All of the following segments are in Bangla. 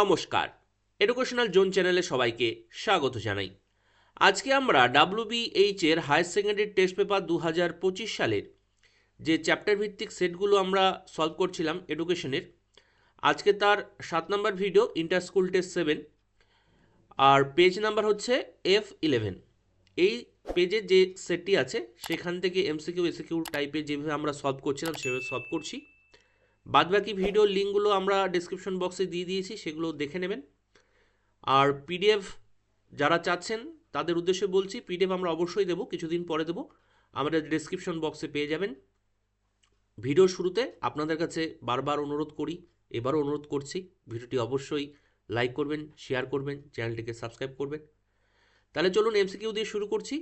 নমস্কার। এডুকেশনাল জোন চ্যানেলে সবাইকে স্বাগত জানাই। আজকে আমরা ডাব্লিউবিএইচ এর হায়ার সেকেন্ডারি টেস্ট পেপার দু হাজার পঁচিশ সালের যে চ্যাপ্টার ভিত্তিক সেটগুলো আমরা সলভ করছিলাম এডুকেশনের আজকে তার সাত নম্বর video inter school test seven আর পেজ নাম্বার হচ্ছে এফ ইলেভেন এই পেজে যে সেটটি আছে, সেখান থেকে এমসিকিউ এসিকিউ টাইপের যেভাবে আমরা সলভ করছিলাম, সেভাবে সলভ করছি। বাদবাকি ভিডিও লিঙ্কগুলো আমরা ডিসক্রিপশন বক্সে দিয়ে দিয়েছি, সেগুলো দেখে নেবেন। আর পিডিএফ যারা চাচ্ছেন, তাদের উদ্দেশ্যে বলছি পিডিএফ আমরা অবশ্যই দেবো, কিছুদিন পরে দেবো। আমাদের ডিসক্রিপশন বক্সে পেয়ে যাবেন। ভিডিও শুরুতে আপনাদের কাছে বারবার অনুরোধ করি, এবারও অনুরোধ করছি, ভিডিওটি অবশ্যই লাইক করবেন শেয়ার করবেন, চ্যানেলটিকে সাবস্ক্রাইব করবেন। তাহলে চলুন এমসিকিউ দিয়ে শুরু করছি।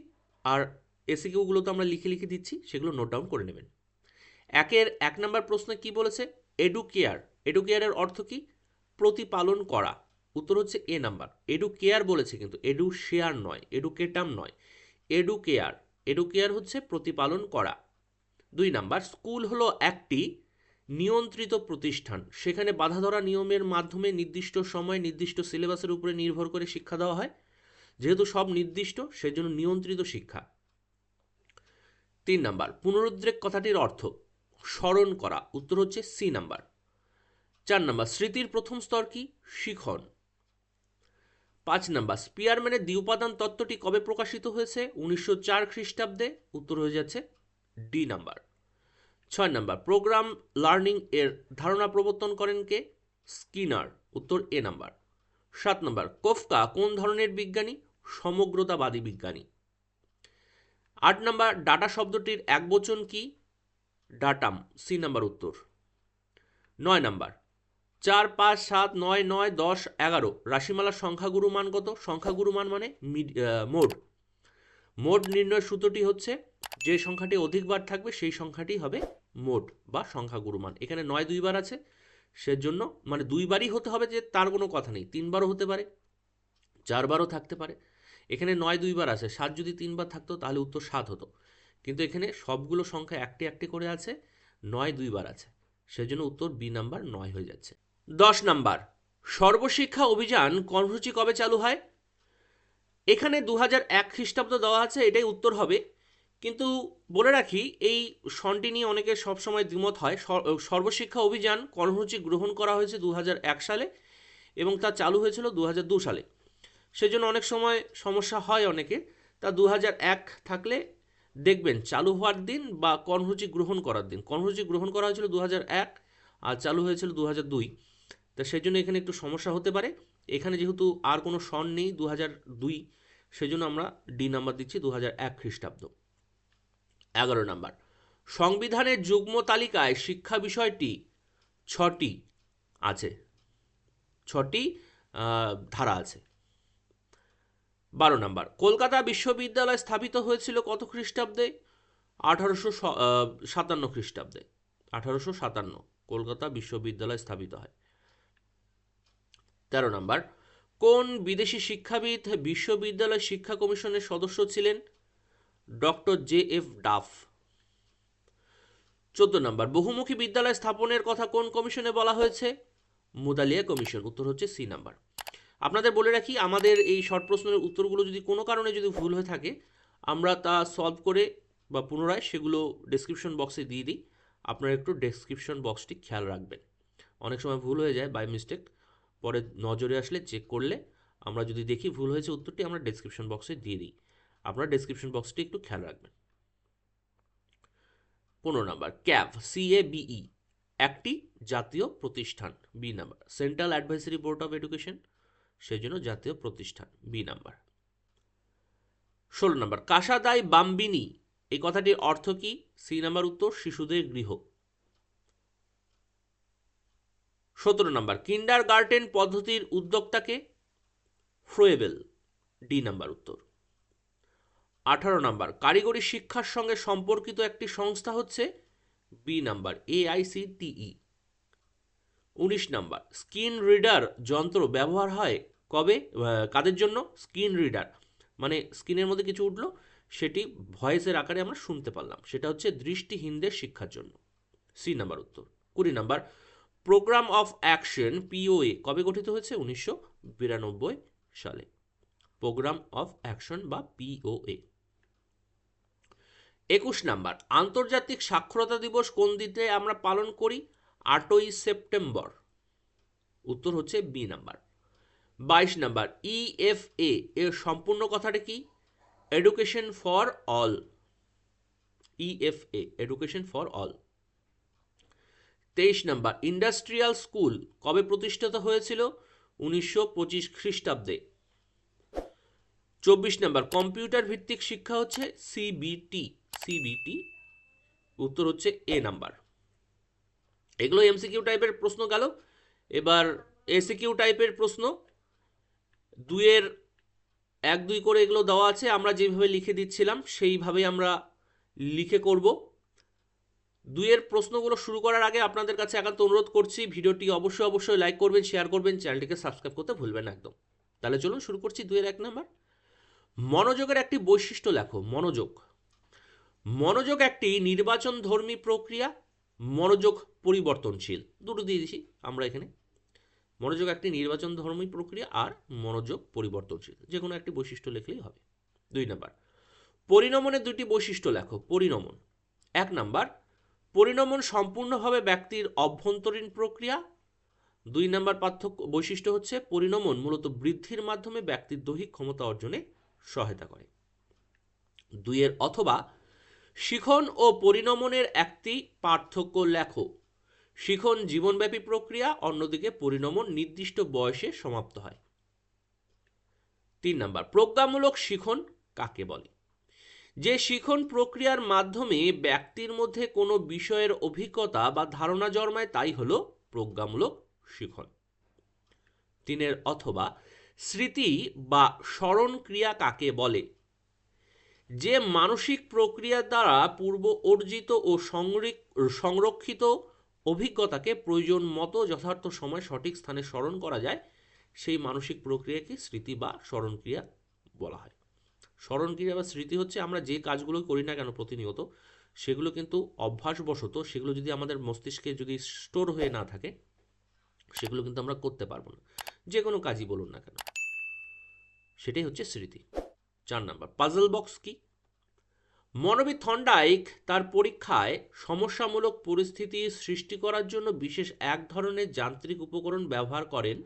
আর এসিকিউগুলো তো আমরা লিখে লিখে দিচ্ছি, সেগুলো নোট ডাউন করে নেবেন। একের এক নম্বর প্রশ্নে কি বলেছে? এডু কেয়ার এডু কেয়ারের অর্থ কি? প্রতিপালন করা। উত্তর হচ্ছে এ নাম্বার। এডু কেয়ার বলেছে কিন্তু এডু শেয়ার নয় এডুকেটাম নয়। এডু কেয়ার এডু কেয়ার হচ্ছে প্রতিপালন করা। দুই নাম্বার স্কুল হলো একটি নিয়ন্ত্রিত প্রতিষ্ঠান। সেখানে বাধা ধরা নিয়মের মাধ্যমে নির্দিষ্ট সময় নির্দিষ্ট সিলেবাসের উপরে নির্ভর করে শিক্ষা দেওয়া হয়। যেহেতু সব নির্দিষ্ট, সেজন্য নিয়ন্ত্রিত শিক্ষা। তিন নাম্বার, পুনরুদ্রেক কথাটির অর্থ স্মরণ করা। উত্তর হচ্ছে সি নাম্বার। চার নাম্বার, স্মৃতির প্রথম স্তর কি? শিখন। পাঁচ নাম্বার, স্পিয়ারম্যানের দ্বিউপাদান তত্ত্বটি কবে প্রকাশিত হয়েছে? উনিশশো চার খ্রিস্টাব্দে। উত্তর হয়ে যাচ্ছে ডি নাম্বার। ছয় নাম্বার, প্রোগ্রাম লার্নিং এর ধারণা প্রবর্তন করেন কে? স্কিনার। উত্তর এ নাম্বার। সাত নাম্বার, কোফকা কোন ধরনের বিজ্ঞানী? সমগ্রতাবাদী বিজ্ঞানী। আট নাম্বার, ডাটা শব্দটির এক বচন কি? ডাটাম, সি নাম্বার উত্তর। নয় নাম্বার, চার পাঁচ সাত নয় নয় দশ এগারো, রাশিমালার সংখ্যাগুরু মান কত? সংখ্যাগুরু মান মানে মিড- মোড। নির্ণয় সূত্রটি হচ্ছে যে সংখ্যাটি অধিকবার থাকবে, সেই সংখ্যাটি হবে মোড বা সংখ্যাগুরু মান। এখানে নয় দুইবার আছে, সেজন্য মানে দুইবারই হতে হবে যে তার কোনো কথা নেই, তিনবারও হতে পারে, চারবারও থাকতে পারে। এখানে নয় দুইবার আছে, সাত যদি তিনবার থাকতো তাহলে উত্তর সাত হতো। কিন্তু এখানে সবগুলো সংখ্যা একটি একটি করে আছে, নয় দুইবার আছে। সেজন্য উত্তর বি নাম্বার নয় হয়ে যাচ্ছে। দশ নাম্বার, সর্বশিক্ষা অভিযান কর্মসূচি কবে চালু হয়? এখানে দু হাজার এক খ্রিস্টাব্দ দেওয়া আছে, এটাই উত্তর হবে। কিন্তু বলে রাখি, এই সনটি নিয়ে অনেকের সবসময় দ্বিমত হয়। সর- সর্বশিক্ষা অভিযান কর্মসূচি গ্রহণ করা হয়েছে দু এক সালে এবং তা চালু হয়েছিল দু সালে। সেজন্য অনেক সময় সমস্যা হয় অনেকের। তা দু এক থাকলে দেখবেন, চালু হওয়ার দিন বা কর্মসূচি গ্রহণ করার দিন। কর্মসূচি গ্রহণ করা হয়েছিল দু এক, আর চালু হয়েছিল দু দুই। তা সেই জন্য এখানে একটু সমস্যা হতে পারে। এখানে যেহেতু আর কোনো সন নেই দু দুই সেজন্য আমরা ডি নাম্বার দিচ্ছি দু এক খ্রিস্টাব্দ। এগারো নাম্বার। সংবিধানের যুগ্ম তালিকায় শিক্ষা বিষয়টি ছটি আছে। ছটি ধারা আছে। বারো নাম্বার, কলকাতা বিশ্ববিদ্যালয় স্থাপিত হয়েছিল কত খ্রিস্টাব্দে? আঠারোশো সাতান্ন খ্রিস্টাব্দে। আঠারোশো সাতান্ন, কলকাতা বিশ্ববিদ্যালয় স্থাপিত হয়। তেরো নাম্বার, কোন বিদেশি শিক্ষাবিদ বিশ্ববিদ্যালয় শিক্ষা কমিশনের সদস্য ছিলেন? Doctor J F Duff. চোদ্দ নম্বর, বহুমুখী বিদ্যালয় স্থাপনের কথা কোন কমিশনে বলা হয়েছে? মুদালিয়া কমিশন, উত্তর হচ্ছে সি নাম্বার। আপনাদের বলে রাখি, আমাদের এই শর্ট প্রশ্নের উত্তরগুলো যদি কোনো কারণে যদি ভুল হয়ে থাকে, আমরা তা সলভ করে বা পুনরায় সেগুলো ডেসক্রিপশন বক্সে দিয়ে দিই। আপনারা একটু ডেসক্রিপশন বক্সটি খেয়াল রাখবেন। অনেক সময় ভুল হয়ে যায় বাই মিস্টেক পরে নজরে আসলে চেক করলে আমরা যদি দেখি ভুল হয়েছে উত্তরটি, আমরা ডেসক্রিপশন বক্সে দিয়ে দিই। আপনারা ডেসক্রিপশন বক্সটি একটু খেয়াল রাখবেন। পনেরো নাম্বার ক্যাভ সিএবিই একটি জাতীয় প্রতিষ্ঠান B number central advisory board of education সেজন্য জাতীয় প্রতিষ্ঠান বি নাম্বার ষোলো নাম্বার কাসাদাই বাম্বিনী। এই কথাটির অর্থ কি? সি নাম্বার উত্তর, শিশুদের গৃহ। সতেরো নাম্বার কিন্ডার গার্ডেন পদ্ধতির উদ্যোক্তাকে ফ্রোয়েবেল ডি নাম্বার উত্তর। আঠারো নাম্বার কারিগরি শিক্ষার সঙ্গে সম্পর্কিত একটি সংস্থা হচ্ছে বি নাম্বার এআইসিটিই উনিশ নাম্বার স্ক্রিন রিডার যন্ত্র ব্যবহার হয় কবে? কাদের জন্য? Screen reader. মানে স্ক্রিনের মধ্যে কিছু উঠল, সেটি ভয়েসের আকারে আমরা শুনতে পারলাম। সেটা হচ্ছে দৃষ্টিহীনদের শিক্ষার জন্য। সি নাম্বার উত্তর। কুড়ি number, programme of action, POA, কবে গঠিত হয়েছে? উনিশশো বিরানব্বই সালে। প্রোগ্রাম অফ অ্যাকশন বা পিওএ। একুশ নাম্বার, আন্তর্জাতিক সাক্ষরতা দিবস কোন দিনে আমরা পালন করি? আটই সেপ্টেম্বর। উত্তর হচ্ছে বি নাম্বার বাইশ নাম্বার ইএফএ এর সম্পূর্ণ কথাটা কি? Education for all EFA education for all তেইশ নাম্বার ইন্ডাস্ট্রিয়াল স্কুল কবে প্রতিষ্ঠিত হয়েছিল? উনিশশো পঁচিশ খ্রিস্টাব্দে। চব্বিশ নাম্বার কম্পিউটার ভিত্তিক শিক্ষা হচ্ছে সিবিটি সিবিটি উত্তর হচ্ছে এ নাম্বার এগুলো এমসিকিউ টাইপের প্রশ্ন গেল। এবার এসিকিউ টাইপের প্রশ্ন। দুইয়ের এক, দুই করে এগুলো দেওয়া আছে, আমরা যেভাবে লিখে দিচ্ছিলাম, সেইভাবেই আমরা লিখে করব। দুইয়ের প্রশ্নগুলো শুরু করার আগে আপনাদের কাছে একান্ত অনুরোধ করছি, ভিডিওটি অবশ্যই অবশ্যই লাইক করবেন শেয়ার করবেন, চ্যানেলটিকে সাবস্ক্রাইব করতে ভুলবেন না একদম। তাহলে চলুন শুরু করছি দুইয়ের এক নাম্বার। মনোযোগের একটি বৈশিষ্ট্য লেখো, মনোযোগ। মনোযোগ একটি নির্বাচন ধর্মী প্রক্রিয়া মনোযোগ পরিবর্তনশীল। দুটো দিয়ে দিছি, আমরা এখানে। মনোযোগ একটি নির্বাচন ধর্মী প্রক্রিয়া আর মনোযোগ পরিবর্তনশীল। যে কোনো একটি বৈশিষ্ট্য লিখলেই হবে। দুই নাম্বার। পরিণমনের দুটি বৈশিষ্ট্য লেখো, পরিণমন। এক নাম্বার, পরিণমন সম্পূর্ণভাবে ব্যক্তির অভ্যন্তরীণ প্রক্রিয়া। দুই নাম্বার পার্থক্য, বৈশিষ্ট্য হচ্ছে পরিণমন মূলত বৃদ্ধির মাধ্যমে ব্যক্তির দৈহিক ক্ষমতা অর্জনে সহায়তা করে। দুইয়ের অথবা শিখন ও পরিণমনের একটি পার্থক্য লেখো। শিখন জীবনব্যাপী প্রক্রিয়া, অন্যদিকে পরিণমন নির্দিষ্ট বয়সে সমাপ্ত হয়। তিন নাম্বার, প্রজ্ঞামূলক শিখন কাকে বলে? যে শিখন প্রক্রিয়ার মাধ্যমে ব্যক্তির মধ্যে কোনো বিষয়ের অভিজ্ঞতা বা ধারণা জন্মায়, তাই হলো প্রজ্ঞামূলক শিখন। তিনের, অথবা স্মৃতি বা স্মরণ ক্রিয়া কাকে বলে? যে মানসিক প্রক্রিয়া দ্বারা পূর্ব অর্জিত ও সংরক্ষিত অভিজ্ঞতাকে প্রয়োজন মতো যথার্থ সময় সঠিক স্থানে স্মরণ করা যায়, সেই মানসিক প্রক্রিয়াকে স্মৃতি বা স্মরণক্রিয়া বলা হয়। স্মরণক্রিয়া বা স্মৃতি হচ্ছে আমরা যে কাজগুলো করি না কেন প্রতিনিয়ত, সেগুলো কিন্তু অভ্যাসবশত, সেগুলো যদি আমাদের মস্তিষ্কে যদি স্টোর হয়ে না থাকে, সেগুলো কিন্তু আমরা করতে পারব না। যে কোনো কাজই বলুন না কেন। সেটাই হচ্ছে স্মৃতি। চার নাম্বার। পাজল বক্স কি? মনোবিদ থন্ডাইক তার পরীক্ষায় সমস্যামূলক পরিস্থিতি সৃষ্টি করার জন্য বিশেষ এক ধরনের যান্ত্রিক উপকরণ ব্যবহার করেন,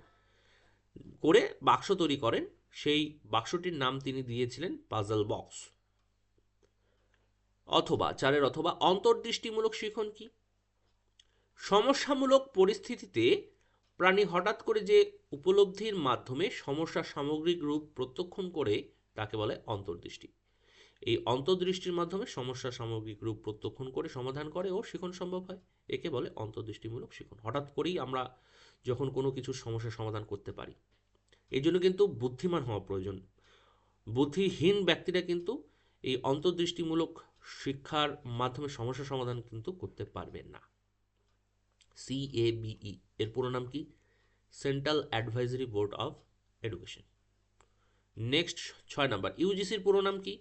করে বাক্স তৈরি করেন। সেই বাক্সটির নাম তিনি দিয়েছিলেন পাজল বক্স অথবা, চারের অথবা, অন্তর্দৃষ্টিমূলক শিখন কি? সমস্যামূলক পরিস্থিতিতে প্রাণী হঠাৎ করে যে উপলব্ধির মাধ্যমে সমস্যার সামগ্রিক রূপ প্রত্যক্ষণ করে তাকে বলে অন্তর্দৃষ্টি। এই অন্তর্দৃষ্টির মাধ্যমে সমস্যা সামগ্রিক রূপ প্রত্যক্ষণ করে সমাধান করে ও শিখন সম্ভব হয়। একে বলে অন্তর্দৃষ্টিমূলক শিখন। হঠাৎ করেই আমরা যখন কোনো কিছুর সমস্যার সমাধান করতে পারি এই জন্য কিন্তু বুদ্ধিমান হওয়া প্রয়োজন। বুদ্ধিহীন ব্যক্তিরা কিন্তু এই অন্তর্দৃষ্টিমূলক শিক্ষার মাধ্যমে সমস্যা সমাধান কিন্তু করতে পারবেন না। সিএবিই এর পুরো নাম কি? Central advisory board of education next ছয় নাম্বার ইউজিসির পুরো নাম কি?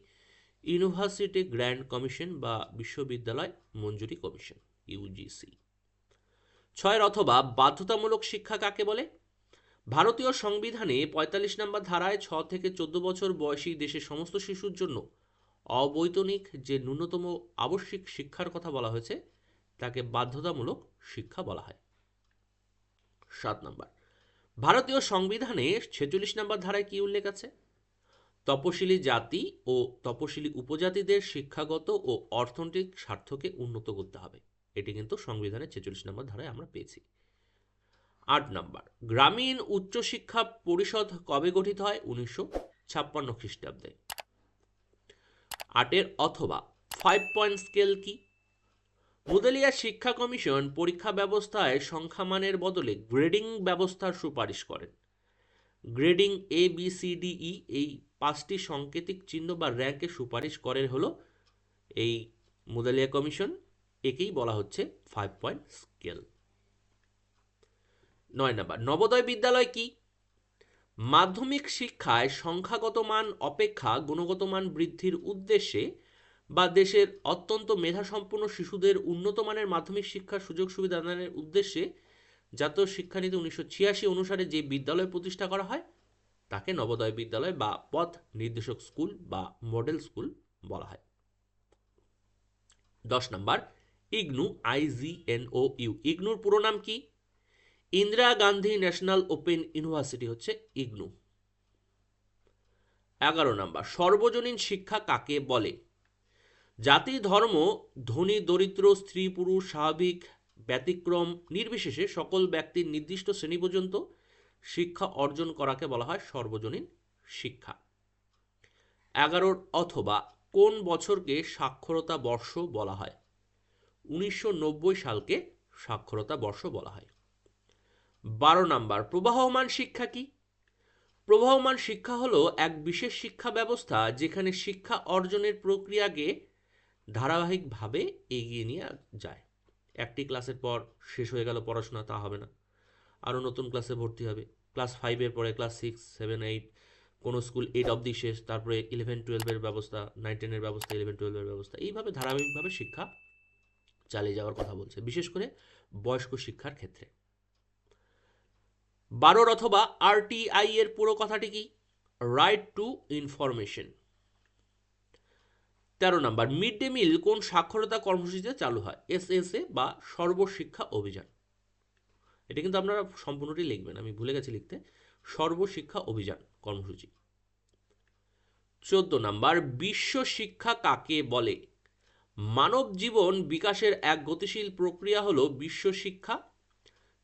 ইউনিভার্সিটি গ্র্যান্ড কমিশন বা বিশ্ববিদ্যালয় মঞ্জুরি কমিশন ইউজিসি ছয়ের অথবা বাধ্যতামূলক শিক্ষা কাকে বলে? ভারতীয় সংবিধানে পঁয়তাল্লিশ নম্বর ধারায় ছ থেকে চোদ্দ বছর বয়সী দেশের সমস্ত শিশুর জন্য অবৈতনিক যে ন্যূনতম আবশ্যিক শিক্ষার কথা বলা হয়েছে, তাকে বাধ্যতামূলক শিক্ষা বলা হয়। সাত নম্বর ভারতীয় সংবিধানে ছেচল্লিশ নম্বর ধারায় কি উল্লেখ আছে? তপশিলি জাতি ও তপশিলি উপজাতিদের শিক্ষাগত ও অর্থনৈতিক স্বার্থকে উন্নত করতে হবে। এটি কিন্তু সংবিধানের ছেচল্লিশ নম্বর ধারায় আমরা পেয়েছি। আট নম্বর, গ্রামীণ উচ্চশিক্ষা পরিষদ কবে গঠিত হয়? উনিশশো ছাপ্পান্ন খ্রিস্টাব্দে। আটের অথবা ফাইভ পয়েন্ট স্কেল কি? মুদালিয়া শিক্ষা কমিশন পরীক্ষা ব্যবস্থায় সংখ্যামানের বদলে গ্রেডিং ব্যবস্থার সুপারিশ করেন। Grading A B C D E এই পাঁচটি সাংকেতিক চিহ্ন বা র্যাঙ্কে সুপারিশ করেন হলো এই মুদালিয়া কমিশন, একেই বলা হচ্ছে ফাইভ পয়েন্ট স্কেল নয় নাম্বার, নবোদয় বিদ্যালয় কি? মাধ্যমিক শিক্ষায় সংখ্যাগত মান অপেক্ষা গুণগত মান বৃদ্ধির উদ্দেশ্যে বা দেশের অত্যন্ত মেধাসম্পন্ন শিশুদের উন্নত মানের মাধ্যমিক শিক্ষার সুযোগ সুবিধা দানের উদ্দেশ্যে জাতীয় শিক্ষানীতি উনিশশো ছিয়াশি অনুসারে যে বিদ্যালয় প্রতিষ্ঠা করা হয়, তাকে নবোদয় বিদ্যালয় বা পথ নির্দেশক স্কুল বা মডেল স্কুল বলা হয়। দশ নম্বর, ইগনু আইজিএনও ইউ। ইগনুর পুরো নাম কি? Indira Gandhi national open university হচ্ছে ইগনু। এগারো নম্বর, সর্বজনীন শিক্ষা কাকে বলে? জাতি, ধর্ম, ধনী, দরিদ্র, স্ত্রী, পুরুষ, স্বাভাবিক, ব্যতিক্রম, নির্বিশেষে সকল ব্যক্তির নির্দিষ্ট শ্রেণি পর্যন্ত শিক্ষা অর্জন করাকে বলা হয় সর্বজনীন শিক্ষা। এগারোর অথবা কোন বছরকে সাক্ষরতা বর্ষ বলা হয়? উনিশশো নব্বই সালকে সাক্ষরতা বর্ষ বলা হয়। বারো নাম্বার, প্রবাহমান শিক্ষা কি? প্রবাহমান শিক্ষা হলো এক বিশেষ শিক্ষা ব্যবস্থা যেখানে শিক্ষা অর্জনের প্রক্রিয়াকে ধারাবাহিকভাবে এগিয়ে নিয়ে যায়। একটি ক্লাসের পর শেষ হয়ে গেল পড়াশোনা, তা হবে না। আরও নতুন ক্লাসে ভর্তি হবে। ক্লাস ফাইভের পরে ক্লাস সিক্স সেভেন এইট কোনো স্কুল এইট অবধি শেষ, তারপরে ইলেভেন টুয়েলভের ব্যবস্থা নাইন টেনের ব্যবস্থা ইলেভেন টুয়েলভের ব্যবস্থা। এইভাবে ধারাবাহিকভাবে শিক্ষা চালিয়ে যাওয়ার কথা বলছে, বিশেষ করে বয়স্ক শিক্ষার ক্ষেত্রে। বারোর অথবা আরটিআই এর পুরো কথাটি কি? রাইট টু ইনফরমেশন তেরো নাম্বার, মিড ডে মিল কোন সাক্ষরতা কর্মসূচিতে চালু হয়? এস এস এ বা সর্বশিক্ষা অভিযান? এটা কিন্তু আপনারা সম্পূর্ণটি লিখবেন, আমি ভুলে গেছি লিখতে। সর্বশিক্ষা অভিযান কর্মসূচি। চোদ্দ নাম্বার, বিশ্ব শিক্ষা কাকে বলে? মানব জীবন বিকাশের এক গতিশীল প্রক্রিয়া হলো বিশ্ব শিক্ষা,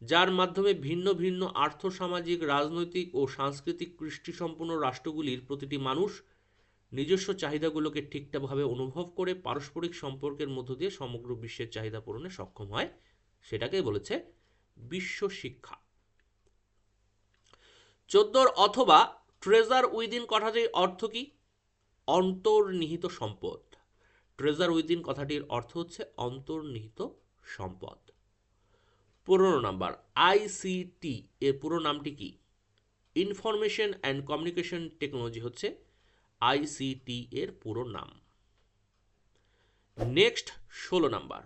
যার মাধ্যমে ভিন্ন ভিন্ন আর্থসামাজিক, রাজনৈতিক ও সাংস্কৃতিক কৃষ্টিসম্পন্ন রাষ্ট্রগুলির প্রতিটি মানুষ নিজস্ব চাহিদাগুলোকে ঠিকঠাকভাবে অনুভব করে পারস্পরিক সম্পর্কের মধ্য দিয়ে সমগ্র বিশ্বের চাহিদা পূরণে সক্ষম হয় সেটাকে বলেছে বিশ্ব শিক্ষা। চোদ্দোর অথবা ট্রেজার উইদিন কথাটির অর্থ কি? অন্তর্নিহিত সম্পদ। ট্রেজার উইদিন কথাটির অর্থ হচ্ছে অন্তর্নিহিত সম্পদ। পুরনো নাম্বার আইসিটি এর পুরো নামটি কি? ইনফরমেশন অ্যান্ড কমিউনিকেশন টেকনোলজি হচ্ছে আইসিটি এর পুরো নাম। নেক্সট, ষোলো নাম্বার।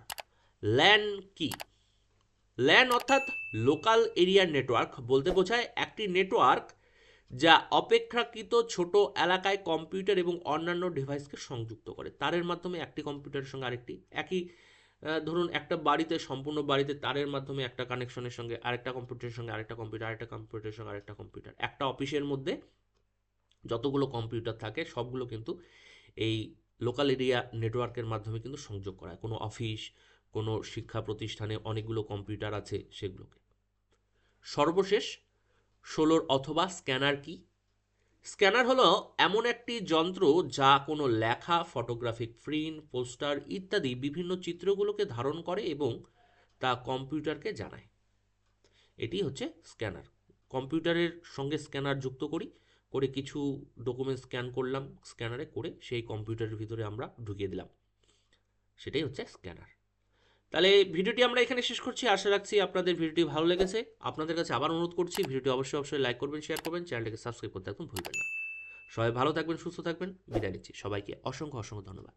ল্যান কি? ল্যান অর্থাৎ লোকাল এরিয়া নেটওয়ার্ক বলতে বোঝায় একটি নেটওয়ার্ক যা অপেক্ষাকৃত ছোট এলাকায় কম্পিউটার এবং অন্যান্য ডিভাইসকে সংযুক্ত করে। তারের মাধ্যমে একটি কম্পিউটারের সঙ্গে আরেকটি, একই ধরুন একটা বাড়িতে, সম্পূর্ণ বাড়িতে তারের মাধ্যমে একটা কানেকশনের সঙ্গে আরেকটা কম্পিউটারের সঙ্গে আরেকটা কম্পিউটার, আরেকটা কম্পিউটারের সঙ্গে আরেকটা কম্পিউটার। একটা অফিসের মধ্যে যতগুলো কম্পিউটার থাকে, সবগুলো কিন্তু এই লোকাল এরিয়া নেটওয়ার্কের মাধ্যমে কিন্তু সংযোগ করা কোনো অফিস কোনো শিক্ষা প্রতিষ্ঠানে অনেকগুলো কম্পিউটার আছে সেগুলোকে। সর্বশেষ, ষোলোর অথবা স্ক্যানার কি? স্ক্যানার হলো এমন একটি যন্ত্র যা কোনো লেখা ফটোগ্রাফিক প্রিন্ট পোস্টার ইত্যাদি বিভিন্ন চিত্রগুলোকে ধারণ করে এবং তা কম্পিউটারকে জানায়। এটি হচ্ছে স্ক্যানার কম্পিউটারের সঙ্গে স্ক্যানার যুক্ত করি করে কিছু ডকুমেন্ট স্ক্যান করলাম স্ক্যানারে করে সেই কম্পিউটারের ভিতরে আমরা ঢুকিয়ে দিলাম। সেটাই হচ্ছে স্ক্যানার তাহলে ভিডিওটি আমরা এখানে শেষ করছি। আশা রাখছি আপনাদের ভিডিওটি ভালো লেগেছে। আপনাদের কাছে আবার অনুরোধ করছি, ভিডিওটি অবশ্যই অবশ্যই লাইক করবেন শেয়ার করবেন, চ্যানেলটিকে সাবস্ক্রাইব করতে একদম ভুলবেন না। সবাই ভালো থাকবেন, সুস্থ থাকবেন। বিদায় নিচ্ছি। সবাইকে অসংখ্য অসংখ্য ধন্যবাদ।